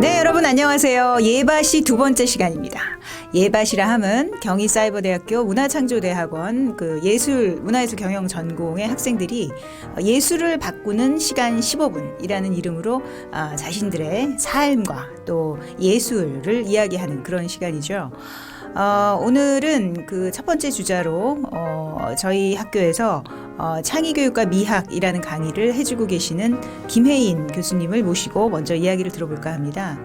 네, 여러분 안녕하세요. 예밭이 두 번째 시간입니다. 예밭이라 함은 경희사이버대학교 문화창조대학원 그 예술 문화예술 경영 전공의 학생들이 예술을 바꾸는 시간 15분이라는 이름으로 아, 자신들의 삶과 또 예술을 이야기하는 그런 시간이죠. 어, 오늘은 그 첫 번째 주자로 어, 저희 학교에서 어, 창의교육과 미학이라는 강의를 해주고 계시는 김혜인 교수님을 모시고 먼저 이야기를 들어볼까 합니다.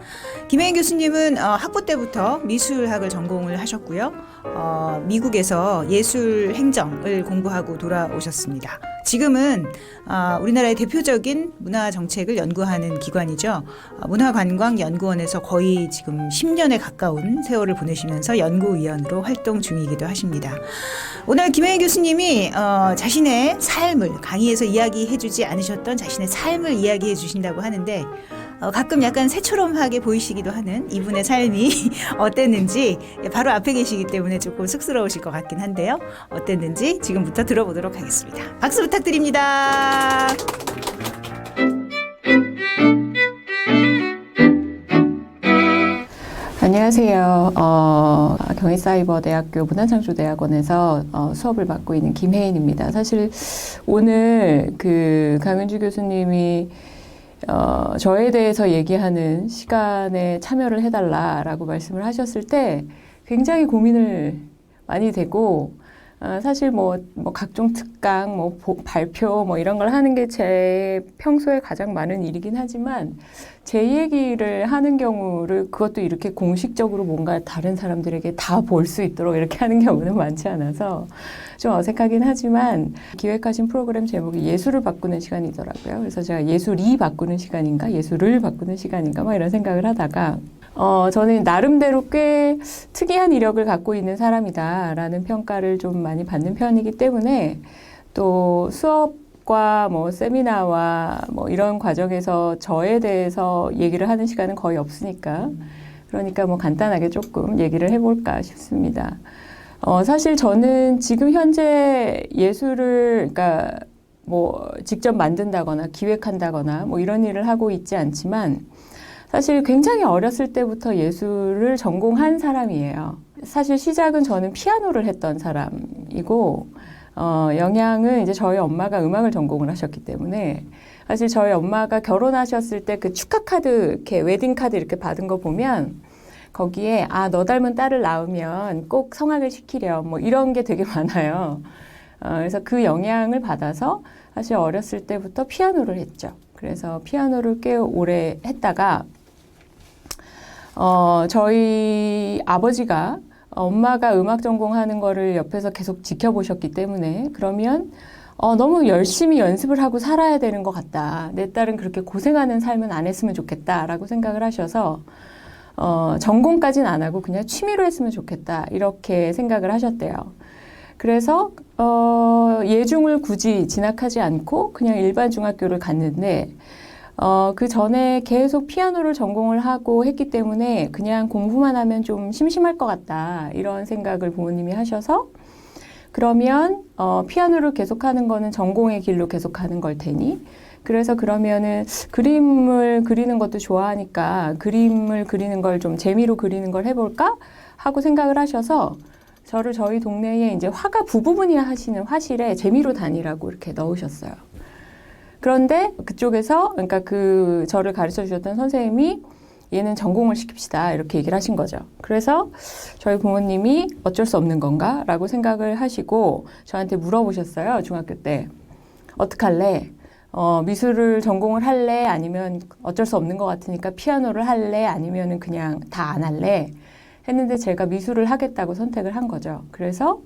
김혜인 교수님은 어, 학부 때부터 미술학을 전공을 하셨고요. 어, 미국에서 예술 행정을 공부하고 돌아오셨습니다. 지금은 어, 우리나라의 대표적인 문화 정책을 연구하는 기관이죠. 어, 문화관광연구원에서 거의 지금 10년에 가까운 세월을 보내시면서 연구위원으로 활동 중이기도 하십니다. 오늘 김혜인 교수님이 어, 자신의 삶을 강의에서 이야기해주지 않으셨던 자신의 삶을 이야기해 주신다고 하는데 어, 가끔 약간 새초롬하게 보이시기도 하는 이분의 삶이 어땠는지 바로 앞에 계시기 때문에 조금 쑥스러우실 것 같긴 한데요. 어땠는지 지금부터 들어보도록 하겠습니다. 박수 부탁드립니다. 안녕하세요. 어, 경희사이버대학교 문화창조대학원에서 어, 수업을 맡고 있는 김혜인입니다. 사실 오늘 그 강윤주 교수님이 어, 저에 대해서 얘기하는 시간에 참여를 해달라라고 말씀을 하셨을 때 굉장히 고민을 많이 되고 어, 사실 뭐, 뭐 각종 특강, 뭐 보- 발표 뭐 이런 걸 하는 게 제 평소에 가장 많은 일이긴 하지만 제 얘기를 하는 경우를 그것도 이렇게 공식적으로 뭔가 다른 사람들에게 다 볼 수 있도록 이렇게 하는 경우는 많지 않아서 좀 어색하긴 하지만 기획하신 프로그램 제목이 예술을 바꾸는 시간이더라고요. 그래서 제가 예술이 바꾸는 시간인가, 예술을 바꾸는 시간인가, 막 이런 생각을 하다가 어, 저는 나름대로 꽤 특이한 이력을 갖고 있는 사람이다라는 평가를 좀 많이 받는 편이기 때문에 또 수업과 뭐 세미나와 뭐 이런 과정에서 저에 대해서 얘기를 하는 시간은 거의 없으니까 그러니까 뭐 간단하게 조금 얘기를 해볼까 싶습니다. 어, 사실 저는 지금 현재 예술을, 그러니까 뭐 직접 만든다거나 기획한다거나 뭐 이런 일을 하고 있지 않지만 사실 굉장히 어렸을 때부터 예술을 전공한 사람이에요. 사실 시작은 저는 피아노를 했던 사람이고, 어, 영향은 이제 저희 엄마가 음악을 전공을 하셨기 때문에 사실 저희 엄마가 결혼하셨을 때 그 축하 카드, 이렇게 웨딩 카드 이렇게 받은 거 보면 거기에 아, 너 닮은 딸을 낳으면 꼭 성악을 시키렴. 뭐 이런 게 되게 많아요. 어, 그래서 그 영향을 받아서 사실 어렸을 때부터 피아노를 했죠. 그래서 피아노를 꽤 오래 했다가 어, 저희 아버지가 엄마가 음악 전공하는 거를 옆에서 계속 지켜보셨기 때문에 그러면 어, 너무 열심히 연습을 하고 살아야 되는 것 같다. 내 딸은 그렇게 고생하는 삶은 안 했으면 좋겠다라고 생각을 하셔서 어, 전공까지는 안 하고 그냥 취미로 했으면 좋겠다. 이렇게 생각을 하셨대요. 그래서 어, 예중을 굳이 진학하지 않고 그냥 일반 중학교를 갔는데 어, 그 전에 계속 피아노를 전공을 하고 했기 때문에 그냥 공부만 하면 좀 심심할 것 같다. 이런 생각을 부모님이 하셔서 그러면 어, 피아노를 계속하는 거는 전공의 길로 계속하는 걸 테니 그래서 그러면은 그림을 그리는 것도 좋아하니까 그림을 그리는 걸 좀 재미로 그리는 걸 해볼까 하고 생각을 하셔서 저를 저희 동네에 이제 화가 부부분이 하시는 화실에 재미로 다니라고 이렇게 넣으셨어요. 그런데 그쪽에서 그러니까 그 저를 가르쳐 주셨던 선생님이 얘는 전공을 시킵시다 이렇게 얘기를 하신 거죠. 그래서 저희 부모님이 어쩔 수 없는 건가라고 생각을 하시고 저한테 물어보셨어요 중학교 때 어떡할래? 어, 미술을 전공을 할래? 아니면 어쩔 수 없는 것 같으니까 피아노를 할래? 아니면은 그냥 다 안 할래? 했는데 제가 미술을 하겠다고 선택을 한 거죠. 그래서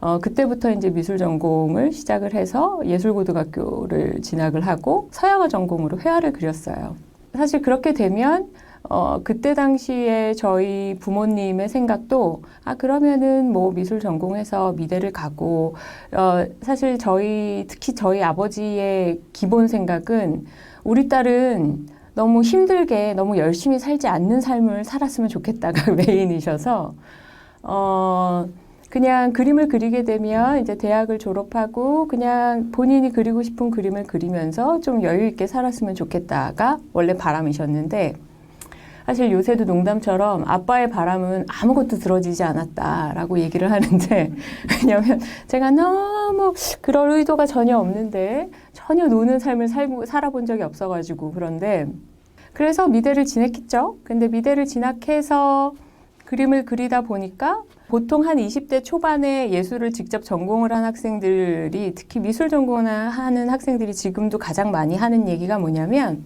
어, 그때부터 이제 미술 전공을 시작을 해서 예술고등학교를 진학을 하고 서양화 전공으로 회화를 그렸어요. 사실 그렇게 되면 어, 그때 당시에 저희 부모님의 생각도, 아, 그러면은 뭐 미술 전공해서 미대를 가고, 어, 사실 저희, 특히 저희 아버지의 기본 생각은 우리 딸은 너무 힘들게 너무 열심히 살지 않는 삶을 살았으면 좋겠다가 메인이셔서, 어, 그냥 그림을 그리게 되면 이제 대학을 졸업하고 그냥 본인이 그리고 싶은 그림을 그리면서 좀 여유 있게 살았으면 좋겠다가 원래 바람이셨는데, 사실 요새도 농담처럼 아빠의 바람은 아무것도 들어지지 않았다라고 얘기를 하는데 왜냐하면 제가 너무 그럴 의도가 전혀 없는데 전혀 노는 삶을 살고 살아본 적이 없어가지고 그런데 그래서 미대를 진학했죠. 근데 미대를 진학해서 그림을 그리다 보니까 보통 한 20대 초반에 예술을 직접 전공을 한 학생들이 특히 미술 전공을 하는 학생들이 지금도 가장 많이 하는 얘기가 뭐냐면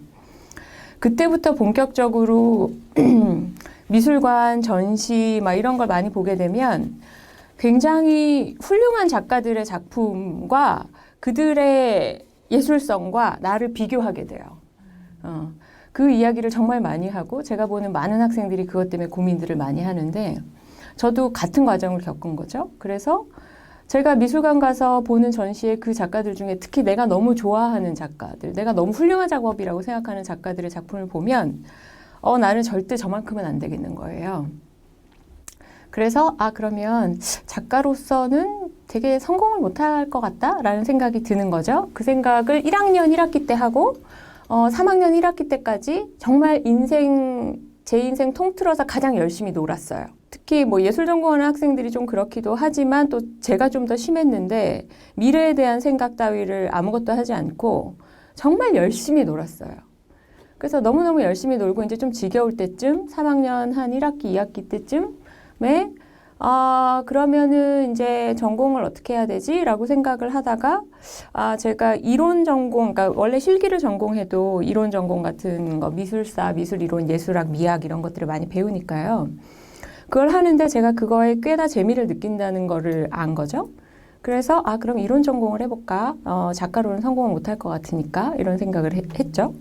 그때부터 본격적으로 미술관 전시 막 이런 걸 많이 보게 되면 굉장히 훌륭한 작가들의 작품과 그들의 예술성과 나를 비교하게 돼요. 어, 그 이야기를 정말 많이 하고 제가 보는 많은 학생들이 그것 때문에 고민들을 많이 하는데 저도 같은 과정을 겪은 거죠. 그래서 제가 미술관 가서 보는 전시에 그 작가들 중에 특히 내가 너무 좋아하는 작가들, 내가 너무 훌륭한 작업이라고 생각하는 작가들의 작품을 보면 어, 나는 절대 저만큼은 안 되겠는 거예요. 그래서 아 그러면 작가로서는 되게 성공을 못할 것 같다라는 생각이 드는 거죠. 그 생각을 1학년 1학기 때 하고 어, 3학년 1학기 때까지 정말 인생 제 인생 통틀어서 가장 열심히 놀았어요. 특히 뭐 예술 전공하는 학생들이 좀 그렇기도 하지만 또 제가 좀 더 심했는데 미래에 대한 생각 따위를 아무것도 하지 않고 정말 열심히 놀았어요. 그래서 너무너무 열심히 놀고 이제 좀 지겨울 때쯤 3학년 한 1학기, 2학기 때쯤에 아, 그러면은 이제 전공을 어떻게 해야 되지? 라고 생각을 하다가 아, 제가 이론 전공, 그러니까 원래 실기를 전공해도 이론 전공 같은 거 미술사, 미술 이론, 예술학, 미학 이런 것들을 많이 배우니까요. 그걸 하는데 제가 그거에 꽤나 재미를 느낀다는 거를 안 거죠. 그래서 아 그럼 이론 전공을 해볼까? 어, 작가로는 성공을 못할 것 같으니까 이런 생각을 해- 했죠.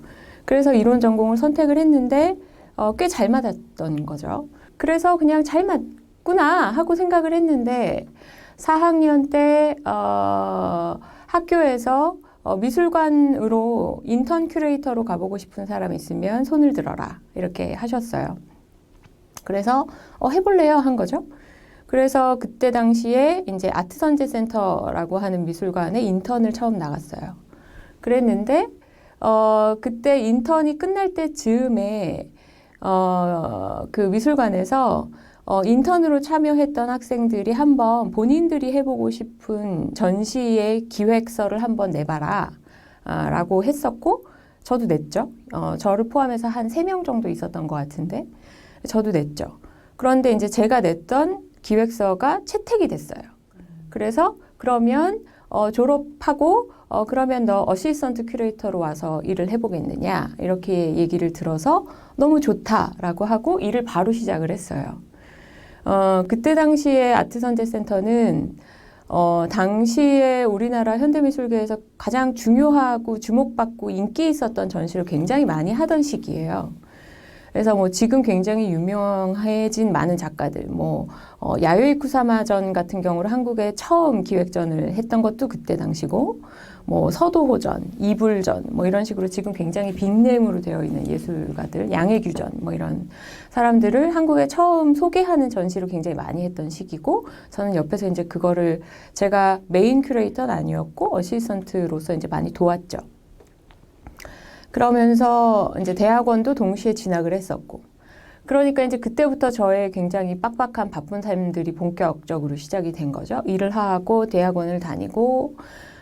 그래서 이론 전공을 선택을 했는데 어, 꽤 잘 맞았던 거죠. 그래서 그냥 잘 맞구나 하고 생각을 했는데 4학년 때 어, 학교에서 어, 미술관으로 인턴 큐레이터로 가보고 싶은 사람 있으면 손을 들어라 이렇게 하셨어요. 그래서 어, 해볼래요 한 거죠. 그래서 그때 당시에 이제 아트 선제 센터라고 하는 미술관에 인턴을 처음 나갔어요. 그랬는데 어, 그때 인턴이 끝날 때 즈음에 어, 그 미술관에서 어, 인턴으로 참여했던 학생들이 한번 본인들이 해보고 싶은 전시의 기획서를 한번 내봐라. 아, 라고 했었고, 저도 냈죠. 어, 저를 포함해서 한 세 명 정도 있었던 것 같은데, 저도 냈죠. 그런데 이제 제가 냈던 기획서가 채택이 됐어요. 그래서 그러면 어, 졸업하고 어, 그러면 너 어시스턴트 큐레이터로 와서 일을 해보겠느냐 이렇게 얘기를 들어서 너무 좋다라고 하고 일을 바로 시작을 했어요. 어, 그때 당시에 아트선제센터는 어, 당시에 우리나라 현대미술계에서 가장 중요하고 주목받고 인기 있었던 전시를 굉장히 많이 하던 시기예요. 그래서 뭐 지금 굉장히 유명해진 많은 작가들, 뭐 어, 야요이 쿠사마전 같은 경우를 한국에 처음 기획전을 했던 것도 그때 당시고, 뭐 서도호전, 이불전, 뭐 이런 식으로 지금 굉장히 빅네임으로 되어 있는 예술가들, 양해규전, 뭐 이런 사람들을 한국에 처음 소개하는 전시를 굉장히 많이 했던 시기고, 저는 옆에서 이제 그거를 제가 메인 큐레이터는 아니었고 어시스턴트로서 이제 많이 도왔죠. 그러면서 이제 대학원도 동시에 진학을 했었고. 그러니까 이제 그때부터 저의 굉장히 빡빡한 바쁜 삶들이 본격적으로 시작이 된 거죠. 일을 하고 대학원을 다니고,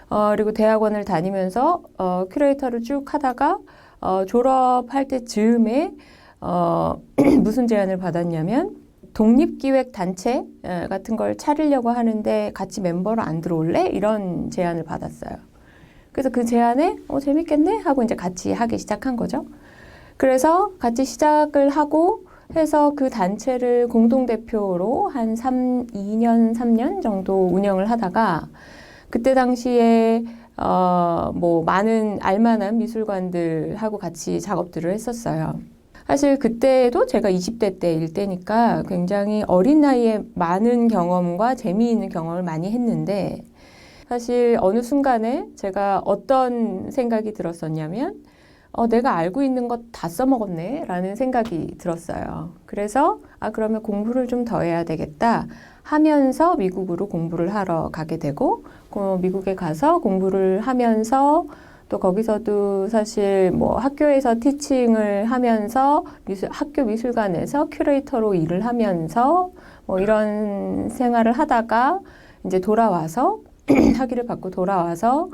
어, 그리고 대학원을 다니면서, 어, 큐레이터를 쭉 하다가, 어, 졸업할 때 즈음에, 어, 무슨 제안을 받았냐면, 독립기획 단체 에, 같은 걸 차리려고 하는데 같이 멤버로 안 들어올래? 이런 제안을 받았어요. 그래서 그 제안에 어, 재밌겠네 하고 이제 같이 하기 시작한 거죠. 그래서 같이 시작을 하고 해서 그 단체를 공동대표로 한 3, 2년, 3년 정도 운영을 하다가 그때 당시에 어, 뭐 많은 알만한 미술관들하고 같이 작업들을 했었어요. 사실 그때도 제가 20대 때일 때니까 굉장히 어린 나이에 많은 경험과 재미있는 경험을 많이 했는데 사실 어느 순간에 제가 어떤 생각이 들었었냐면 어, 내가 알고 있는 것 다 써먹었네 라는 생각이 들었어요. 그래서 아 그러면 공부를 좀 더 해야 되겠다 하면서 미국으로 공부를 하러 가게 되고 그 미국에 가서 공부를 하면서 또 거기서도 사실 뭐 학교에서 티칭을 하면서 미술, 학교 미술관에서 큐레이터로 일을 하면서 뭐 이런 생활을 하다가 이제 돌아와서 학위를 받고 돌아와서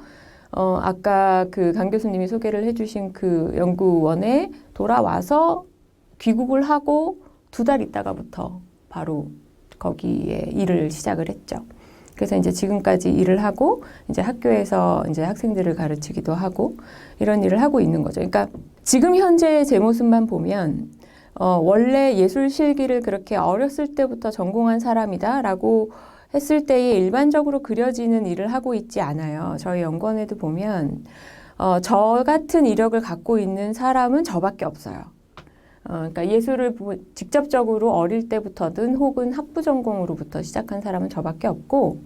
어, 아까 그 강 교수님이 소개를 해주신 그 연구원에 돌아와서 귀국을 하고 두 달 있다가부터 바로 거기에 일을 시작을 했죠. 그래서 이제 지금까지 일을 하고 이제 학교에서 이제 학생들을 가르치기도 하고 이런 일을 하고 있는 거죠. 그러니까 지금 현재 제 모습만 보면 어, 원래 예술 실기를 그렇게 어렸을 때부터 전공한 사람이다라고 했을 때에 일반적으로 그려지는 일을 하고 있지 않아요. 저희 연구원에도 보면 어, 저 같은 이력을 갖고 있는 사람은 저밖에 없어요. 어, 그러니까 예술을 보- 직접적으로 어릴 때부터든 혹은 학부 전공으로부터 시작한 사람은 저밖에 없고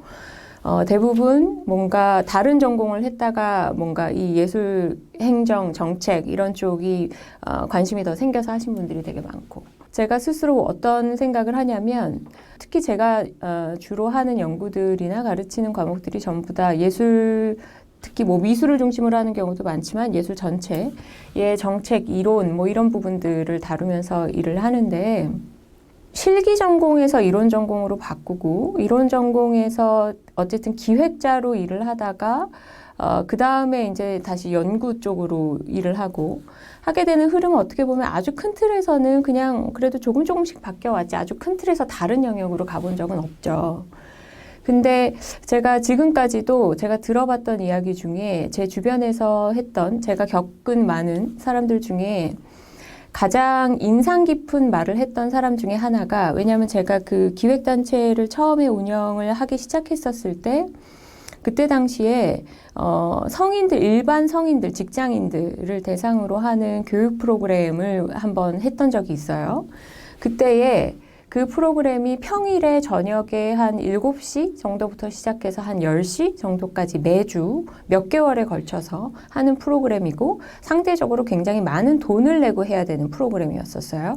어, 대부분 뭔가 다른 전공을 했다가 뭔가 이 예술 행정 정책 이런 쪽이 어, 관심이 더 생겨서 하신 분들이 되게 많고 제가 스스로 어떤 생각을 하냐면 특히 제가 어, 주로 하는 연구들이나 가르치는 과목들이 전부 다 예술 특히 뭐 미술을 중심으로 하는 경우도 많지만 예술 전체의 정책 이론 뭐 이런 부분들을 다루면서 일을 하는데 실기 전공에서 이론 전공으로 바꾸고 이론 전공에서 어쨌든 기획자로 일을 하다가 어, 그 다음에 이제 다시 연구 쪽으로 일을 하고 하게 되는 흐름은 어떻게 보면 아주 큰 틀에서는 그냥 그래도 조금 조금씩 바뀌어 왔지 아주 큰 틀에서 다른 영역으로 가본 적은 없죠. 근데 제가 지금까지도 제가 들어봤던 이야기 중에 제 주변에서 했던 제가 겪은 많은 사람들 중에 가장 인상 깊은 말을 했던 사람 중에 하나가 왜냐하면 제가 그 기획단체를 처음에 운영을 하기 시작했었을 때 그때 당시에 어, 성인들 일반 성인들 직장인들을 대상으로 하는 교육 프로그램을 한번 했던 적이 있어요. 그때에 그 프로그램이 평일에 저녁에 한 7시 정도부터 시작해서 한 10시 정도까지 매주 몇 개월에 걸쳐서 하는 프로그램이고 상대적으로 굉장히 많은 돈을 내고 해야 되는 프로그램이었었어요.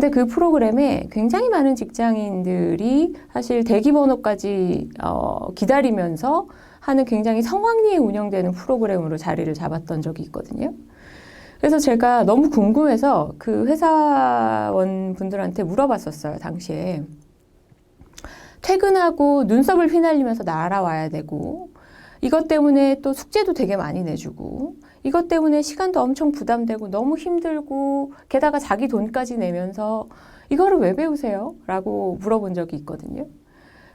근데 그 프로그램에 굉장히 많은 직장인들이 사실 대기 번호까지 어, 기다리면서 하는 굉장히 성황리에 운영되는 프로그램으로 자리를 잡았던 적이 있거든요. 그래서 제가 너무 궁금해서 그 회사원 분들한테 물어봤었어요, 당시에. 퇴근하고 눈썹을 휘날리면서 날아와야 되고, 이것 때문에 또 숙제도 되게 많이 내주고, 이것 때문에 시간도 엄청 부담되고, 너무 힘들고, 게다가 자기 돈까지 내면서, 이거를 왜 배우세요? 라고 물어본 적이 있거든요.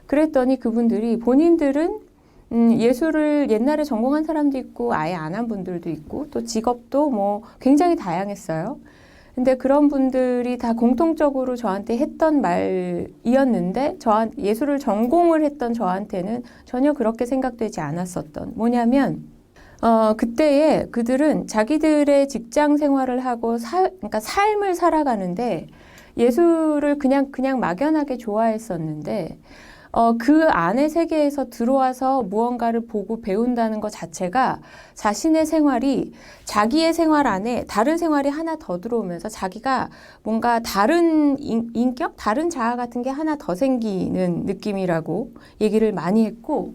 그랬더니 그분들이 본인들은 음, 예술을 옛날에 전공한 사람도 있고 아예 안 한 분들도 있고 또 직업도 뭐 굉장히 다양했어요. 근데 그런 분들이 다 공통적으로 저한테 했던 말이었는데 저한 예술을 전공을 했던 저한테는 전혀 그렇게 생각되지 않았었던 뭐냐면 어 그때에 그들은 자기들의 직장 생활을 하고 사, 그러니까 삶을 살아가는데 예술을 그냥 그냥 막연하게 좋아했었는데 어, 그 안의 세계에서 들어와서 무언가를 보고 배운다는 것 자체가 자신의 생활이 자기의 생활 안에 다른 생활이 하나 더 들어오면서 자기가 뭔가 다른 인, 인격, 다른 자아 같은 게 하나 더 생기는 느낌이라고 얘기를 많이 했고,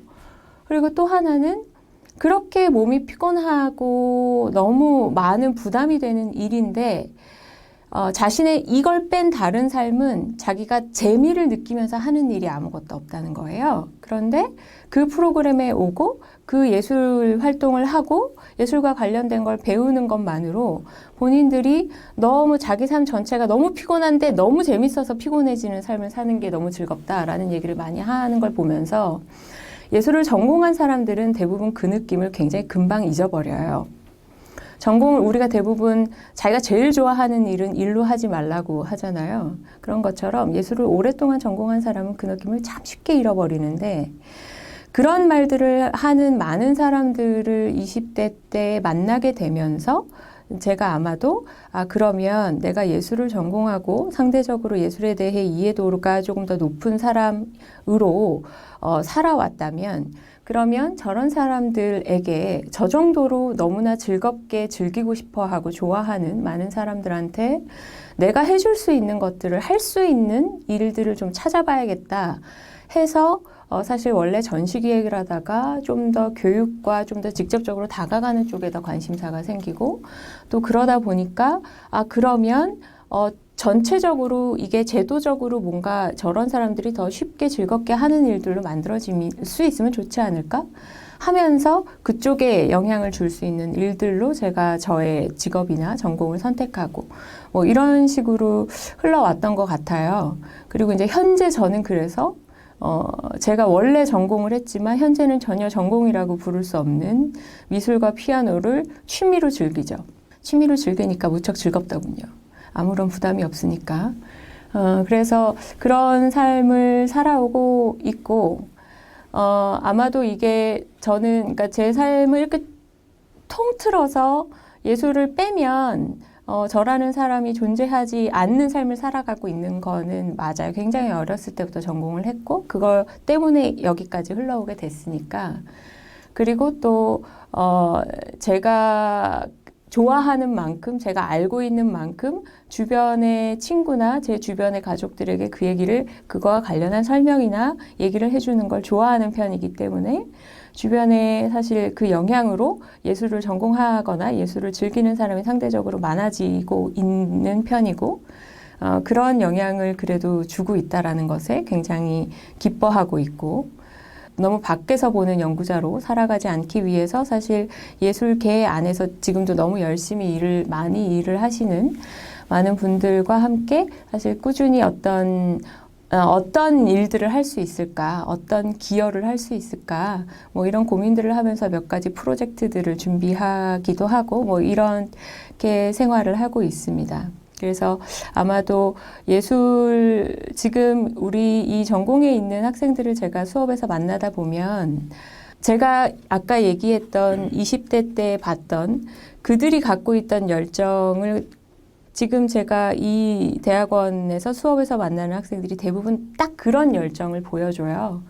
그리고 또 하나는 그렇게 몸이 피곤하고 너무 많은 부담이 되는 일인데, 어, 자신의 이걸 뺀 다른 삶은 자기가 재미를 느끼면서 하는 일이 아무것도 없다는 거예요. 그런데 그 프로그램에 오고 그 예술 활동을 하고 예술과 관련된 걸 배우는 것만으로 본인들이 너무 자기 삶 전체가 너무 피곤한데 너무 재밌어서 피곤해지는 삶을 사는 게 너무 즐겁다라는 얘기를 많이 하는 걸 보면서 예술을 전공한 사람들은 대부분 그 느낌을 굉장히 금방 잊어버려요. 전공을 우리가 대부분 자기가 제일 좋아하는 일은 일로 하지 말라고 하잖아요. 그런 것처럼 예술을 오랫동안 전공한 사람은 그 느낌을 참 쉽게 잃어버리는데 그런 말들을 하는 많은 사람들을 20대 때 만나게 되면서 제가 아마도 아 그러면 내가 예술을 전공하고 상대적으로 예술에 대해 이해도가 조금 더 높은 사람으로 어, 살아왔다면 그러면 저런 사람들에게 저 정도로 너무나 즐겁게 즐기고 싶어 하고 좋아하는 많은 사람들한테 내가 해줄 수 있는 것들을 할 수 있는 일들을 좀 찾아봐야겠다 해서 어, 사실 원래 전시 기획을 하다가 좀 더 교육과 좀 더 직접적으로 다가가는 쪽에 더 관심사가 생기고 또 그러다 보니까 아 그러면 어 전체적으로 이게 제도적으로 뭔가 저런 사람들이 더 쉽게 즐겁게 하는 일들로 만들어질 수 있으면 좋지 않을까 하면서 그쪽에 영향을 줄 수 있는 일들로 제가 저의 직업이나 전공을 선택하고 뭐 이런 식으로 흘러왔던 것 같아요. 그리고 이제 현재 저는 그래서 어, 제가 원래 전공을 했지만 현재는 전혀 전공이라고 부를 수 없는 미술과 피아노를 취미로 즐기죠. 취미로 즐기니까 무척 즐겁더군요. 아무런 부담이 없으니까. 어, 그래서 그런 삶을 살아오고 있고, 어, 아마도 이게 저는, 그러니까 제 삶을 이렇게 통틀어서 예술을 빼면 어, 저라는 사람이 존재하지 않는 삶을 살아가고 있는 거는 맞아요. 굉장히 어렸을 때부터 전공을 했고, 그거 때문에 여기까지 흘러오게 됐으니까. 그리고 또, 어, 제가 좋아하는 만큼, 제가 알고 있는 만큼, 주변의 친구나 제 주변의 가족들에게 그 얘기를, 그거와 관련한 설명이나 얘기를 해주는 걸 좋아하는 편이기 때문에, 주변에 사실 그 영향으로 예술을 전공하거나 예술을 즐기는 사람이 상대적으로 많아지고 있는 편이고 어, 그런 영향을 그래도 주고 있다라는 것에 굉장히 기뻐하고 있고 너무 밖에서 보는 연구자로 살아가지 않기 위해서 사실 예술계 안에서 지금도 너무 열심히 일을 많이 일을 하시는 많은 분들과 함께 사실 꾸준히 어떤 어, 어떤 일들을 할 수 있을까, 어떤 기여를 할 수 있을까, 뭐 이런 고민들을 하면서 몇 가지 프로젝트들을 준비하기도 하고, 뭐 이렇게 생활을 하고 있습니다. 그래서 아마도 예술, 지금 우리 이 전공에 있는 학생들을 제가 수업에서 만나다 보면, 제가 아까 얘기했던 20대 때 봤던 그들이 갖고 있던 열정을 지금 제가 이 대학원에서 수업에서 만나는 학생들이 대부분 딱 그런 열정을 보여줘요.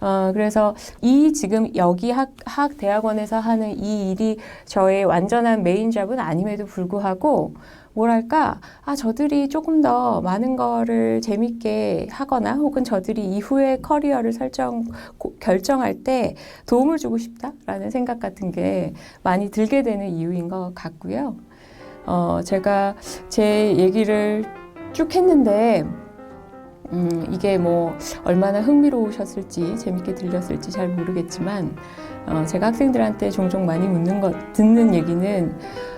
어, 그래서 이 지금 여기 학, 학 대학원에서 하는 이 일이 저의 완전한 메인 잡은 아님에도 불구하고 뭐랄까, 아, 저들이 조금 더 많은 거를 재밌게 하거나 혹은 저들이 이후의 커리어를 설정, 고- 결정할 때 도움을 주고 싶다라는 생각 같은 게 많이 들게 되는 이유인 것 같고요. 어, 제가 제 얘기를 쭉 했는데, 음, 이게 뭐 얼마나 흥미로우셨을지 재밌게 들렸을지 잘 모르겠지만, 어, 제가 학생들한테 종종 많이 묻는 것, 듣는 얘기는,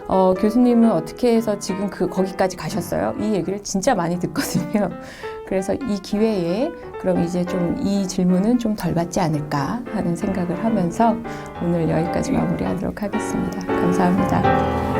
어, 교수님은 어떻게 해서 지금 그, 거기까지 가셨어요? 이 얘기를 진짜 많이 듣거든요. 그래서 이 기회에 그럼 이제 좀 이 질문은 좀 덜 받지 않을까 하는 생각을 하면서 오늘 여기까지 마무리하도록 하겠습니다. 감사합니다.